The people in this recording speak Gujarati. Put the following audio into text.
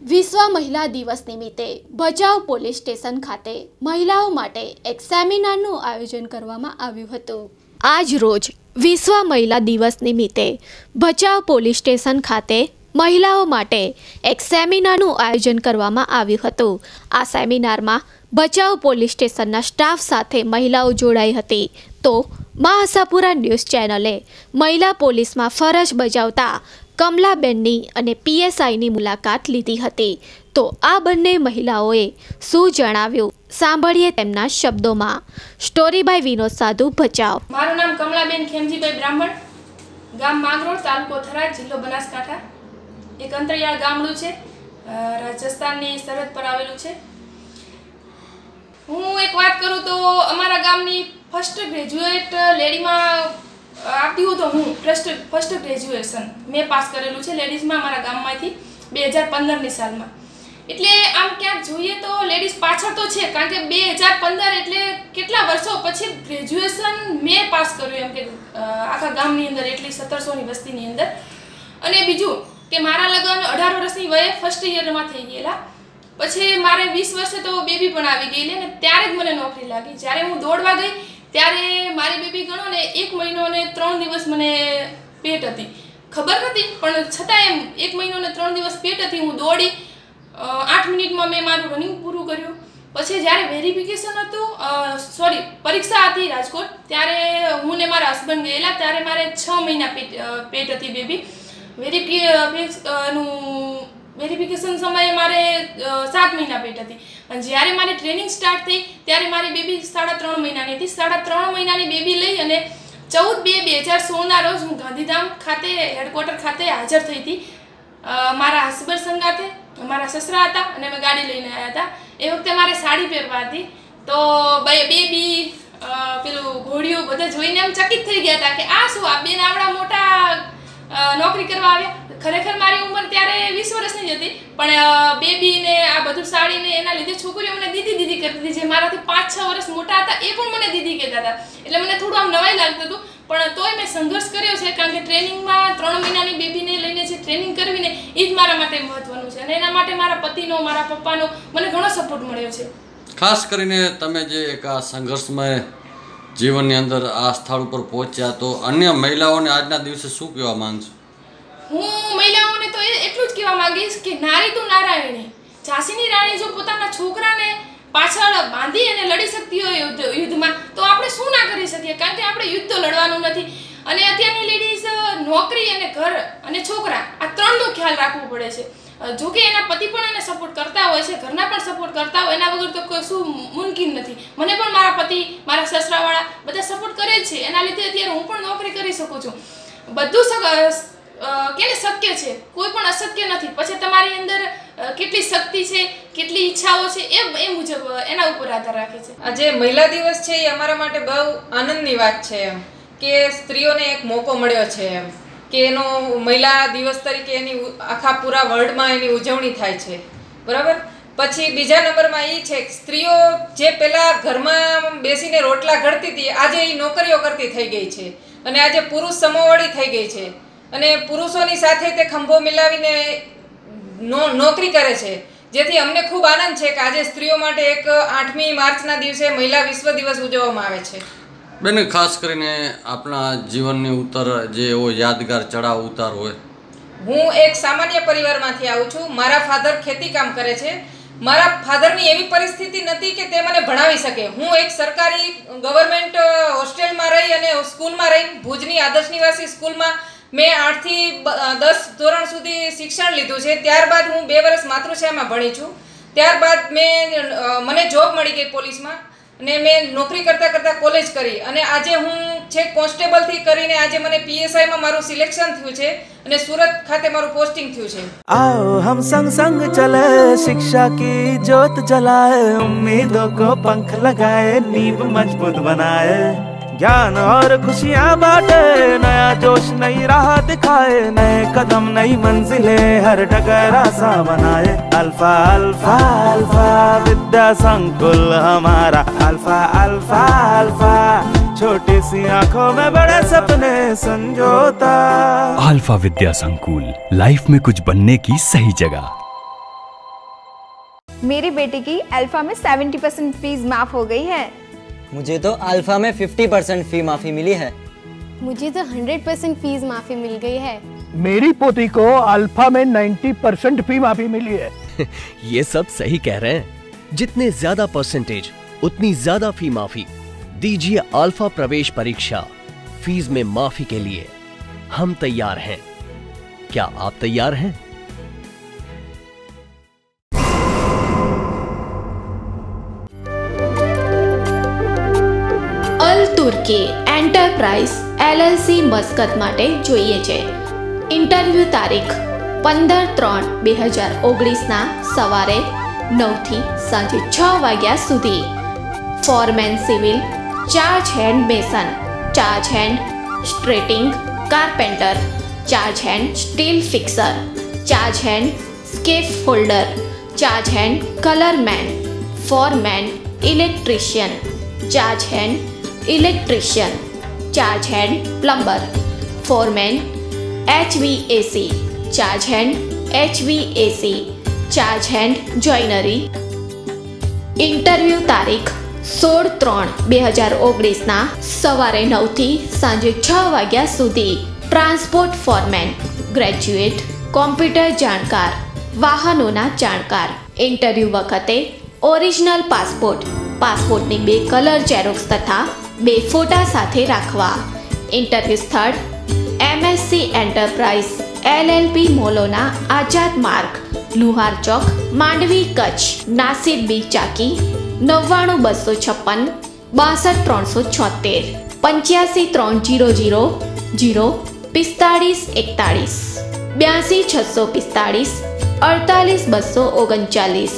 વિશ્વ મહિલા દિવસ નિમિત્તે ભચાઉ પોલીસ સ્ટેશન ખાતે મહિલાઓ માટે એક સેમિનારનું આયોજન કરવામાં આવ્યું હતું. આજ રોજ વિશ્વ મહિલા દિવસ નિમિત્તે ભચાઉ પોલીસ સ્ટેશન ખાતે મહિલાઓ માટે એક સેમિનારનું આયોજન કરવામાં આવ્યું હતું. આ સેમિનારમાં ભચાઉ પોલીસ સ્ટેશનના સ્ટાફ સાથે મહિલાઓ જોડાઈ હતી. તો મા આશાપુરા ન્યૂઝ ચેનલે મહિલા પોલીસમાં ફરજ બજાવતા કમલાબેનની અને પીએસઆઈની મુલાકાત લીધી હતી. તો આ બંને મહિલાઓએ શું જણાવ્યું? સાંભળીએ તેમના શબ્દોમાં. સ્ટોરી બાય વિનોદ સાધુ ભચાવ મારું નામ કમલાબેન ખેમજીભાઈ બ્રાહ્મણ, ગામ માંગરોળ, તાલુકો થરા જિલ્લો બનાસકાંઠા. એક અંતરિયાળ ગામડું છે. રાજસ્થાનની સરહદ પર આવેલું છે. હું એક વાત કરું તો અમારા ગામની ફર્સ્ટ ગ્રેજ્યુએટ લેડીમાં આપતી હું તો હું ફર્સ્ટ ફર્સ્ટ ગ્રેજ્યુએશન મેં પાસ કરેલું છે લેડીઝમાં મારા ગામમાંથી બે હજાર પંદરની સાલમાં. એટલે આમ ક્યાંક જોઈએ તો લેડીઝ પાછળ તો છે, કારણ કે બે હજાર પંદર એટલે કેટલા વર્ષો પછી ગ્રેજ્યુએશન મેં પાસ કર્યું એમ કે આખા ગામની અંદર, એટલી સત્તરસોની વસ્તીની અંદર. અને બીજું કે મારા લગ્ન અઢાર વર્ષની વયે ફર્સ્ટ યરમાં થઈ ગયેલા. પછી મારે વીસ વર્ષે તો બેબી પણ આવી ગયેલી અને ત્યારે જ મને નોકરી લાગી. જ્યારે હું દોડવા ગઈ ત્યારે મારી બેબી ગણો ને એક મહિનો અને ત્રણ દિવસ મને પેટ હતી. ખબર નથી, પણ છતાં એમ એક મહિનો અને ત્રણ દિવસ પેટ હતી. હું દોડી આઠ મિનિટમાં મેં મારું રનિંગ પૂરું કર્યું. પછી જ્યારે વેરિફિકેશન હતું સોરી પરીક્ષા હતી રાજકોટ, ત્યારે હું ને મારા હસબન્ડ ગયેલા, ત્યારે મારે છ મહિના પેટ પેટ હતી બેબી. વેરિફિકેશનનું વેરિફિકેશન સમયે મારે સાત મહિના પેટ હતી. અને જ્યારે મારી ટ્રેનિંગ સ્ટાર્ટ થઈ, ત્યારે મારી બેબી સાડા ત્રણ મહિનાની હતી. સાડા ત્રણ મહિનાની બેબી લઈ અને ચૌદ બે બે હજાર સોળના રોજ હું ગાંધીધામ ખાતે હેડક્વાર્ટર ખાતે હાજર થઈ હતી. મારા હસબન્ડ સંગાતે મારા સસરા હતા અને અમે ગાડી લઈને આવ્યા હતા. એ વખતે મારે સાડી પહેરવા હતી. તો બેબી પેલું ઘોડીઓ બધા જોઈને એમ ચકિત થઈ ગયા હતા કે આ શું આ બેન આવડા મોટા નોકરી કરવા આવ્યા? ખરેખર મારી વીસ હતી. પણ બેબી ને આ બધું સાડી ને એના લીધે છોકરીઓ મને દીદી દીદી કરતી હતી. જે મારાથી પાંચ છ વર્ષ મોટા હતા, એ પણ મને દીદી કહેતા હતા. એટલે મને થોડું આમ નવાઈ લાગતું હતું. પણ તોય મેં સંઘર્ષ કર્યો છે, કારણ કે ટ્રેનિંગમાં ત્રણ મહિનાની બેબીને લઈને જે ટ્રેનિંગ કરવી ને એ જ મારા માટે મહત્વનું છે. અને એના માટે મારા પતિનો, મારા પપ્પાનો મને ઘણો સપોર્ટ મળ્યો છે. ખાસ કરીને તમે જે એક આ સંઘર્ષમય જીવનની અંદર આ સ્થળ ઉપર પહોંચ્યા, તો અન્ય મહિલાઓને આજના દિવસે શું કહેવા માંગશો? હું મહિલાઓને તો એટલું જ કહેવા માંગીશ કે નારી તું નારાયણી. ઝાંસીની રાણી જો પોતાના છોકરાને પાછળ બાંધી અને લડી શકતી હોય યુદ્ધ યુદ્ધમાં, તો આપણે શું ના કરી શકીએ? કારણ કે આપણે યુદ્ધ તો લડવાનું નથી. અને અત્યારની લેડીઝ નોકરી અને ઘર અને છોકરા, આ ત્રણનો ખ્યાલ રાખવો પડે છે. જો કે એના પતિ પણ એને સપોર્ટ કરતા હોય છે, ઘરના પણ સપોર્ટ કરતા હોય, એના વગર તો કશું મુમકિન નથી. મને પણ મારા પતિ, મારા સસરાવાળા બધા સપોર્ટ કરે જ છે. એના લીધે અત્યારે હું પણ નોકરી કરી શકું છું. બધું કેને શક્ય છે? કોઈ પણ અશક્ય નથી. પછી તમારી અંદર કેટલી શક્તિ છે, કેટલી ઈચ્છાઓ છે એ એ મુજબ એના ઉપર આધાર રાખે છે. આજે મહિલા દિવસ છે, એ અમારા માટે બહુ આનંદની વાત છે એમ. કે સ્ત્રીઓને એક મોકો મળ્યો છે એમ. કે એનો મહિલા દિવસ તરીકે એની આખા પૂરા વર્લ્ડમાં એની ઉજવણી થાય છે. બરાબર? પછી બીજા નંબરમાં એ છે કે સ્ત્રીઓ જે પહેલાં ઘરમાં બેસીને રોટલા ઘડતી હતી, આજે એ નોકરીઓ કરતી થઈ ગઈ છે. અને આજે પુરુષ સમોવાળી થઈ ગઈ છે. અને પુરુષોની સાથે તે ખંભો મિલાવીને નો નોકરી કરે છે. જેથી અમને ખૂબ આનંદ છે કે આજે સ્ત્રીઓ માટે એક આઠમી માર્ચના દિવસે મહિલા વિશ્વ દિવસ ઉજવવામાં આવે છે. બેન ખાસ કરીને આપણા જીવનની ઉત્તર જે એવો યાદગાર ચડાવ ઉતાર હોય. હું એક સામાન્ય પરિવારમાંથી આવું છું. મારા ફાધર ખેતી કામ કરે છે. મારા ફાધરની એવી પરિસ્થિતિ નથી કે તે મને ભણાવી શકે. હું એક સરકારી ગવર્મેન્ટ હોસ્ટેલમાં રહી અને સ્કૂલમાં રહી. ભુજની આદર્શ નિવાસી સ્કૂલમાં મેં આઠથી દસ ધોરણ સુધી શિક્ષણ લીધું છે. ત્યારબાદ હું બે વર્ષ માતૃશામાં ભણી છું. ત્યારબાદ મેં મને જોબ મળી ગઈ પોલીસમાં અને મેં નોકરી કરતાં કરતાં કોલેજ કરી. અને આજે હું છે કોન્સ્ટેબલથી કરીને આજે મને પીએસઆઈમાં મારું સિલેક્શન થયું છે અને સુરત ખાતે મારું પોસ્ટિંગ થયું છે. આવો, હમ સંગ સંગ ચલે, શિક્ષા કી જ્યોત જલાએ ઉમ્મીદો કો પંખ લગાએ નીવ મજબૂત બનાએ ज्ञान और खुशियाँ बांटे नया जोश नई राह दिखाए नए कदम नई मंजिले हर डगर आसा बनाए। अल्फ़ा अल्फ़ा अल्फ़ा विद्या संकुल हमारा। अल्फ़ा अल्फ़ा अल्फ़ा छोटी सी आँखों में बड़े सपने संजोता अल्फ़ा विद्या संकुल लाइफ में कुछ बनने की सही जगह। मेरे बेटे की अल्फ़ा में सेवेंटी परसेंट फ़ीस माफ़ हो गई है। मुझे तो अल्फ़ा में 50 परसेंट फ़ी माफ़ी मिली है। मुझे तो हंड्रेड परसेंट फ़ीस माफ़ी मिल गई है। मेरी पोती को अल्फ़ा में 90 परसेंट फ़ी माफ़ी मिली है। ये सब सही कह रहे हैं। जितने ज़्यादा परसेंटेज उतनी ज़्यादा फ़ी माफ़ी। दीजिए अल्फ़ा प्रवेश परीक्षा फ़ीस में माफ़ी के लिए। हम तैयार हैं। क्या आप तैयार हैं? તુર્કી એન્ટરપ્રાઇઝ એલએલસી મસ્કત માટે જોઈએ છે. ઇન્ટરવ્યૂ તારીખ પંદર ત્રણ બે હજાર ઓગણીસના સવારે નવથી સાંજે છ વાગ્યા સુધી. Foreman civil, charge hand mason, charge hand shuttering carpenter, charge hand steel fixer, charge hand scaffolder, charge hand colourman foreman electrician, charge hand electrician charge hand plumber foreman HVAC charge hand HVAC charge hand joinery interview તારીખ સોળ ત્રણ બે હજાર ઓગણીસના સવારે નવથી સાંજે છ વાગ્યા સુધી. ટ્રાન્સપોર્ટ ફોરમેન ગ્રેજ્યુએટ કોમ્પ્યુટર જાણકાર, વાહનોના જાણકાર. ઇન્ટરવ્યૂ વખતે ઓરિજિનલ પાસપોર્ટ પાસપોર્ટની બે કલર ઝેરોક્સ તથા બે ફોટા સાથે રાખવા. ઇન્ટરવ્યૂ સ્થળ એમએસસી એન્ટરપ્રાઇઝ એલએલપી મોલોના આઝાદ માર્ગ, લુહાર ચોક, માંડવી કચ્છ, નાસિર બી ચાકી, નવ્વાણું બસો છપ્પન, બાસઠ ત્રણસો છોતેર, પંચ્યાસી ત્રણ જીરો જીરો જીરો, પિસ્તાળીસ એકતાળીસ, બ્યાસી છસો પિસ્તાળીસ, અડતાલીસ બસો ઓગણચાલીસ.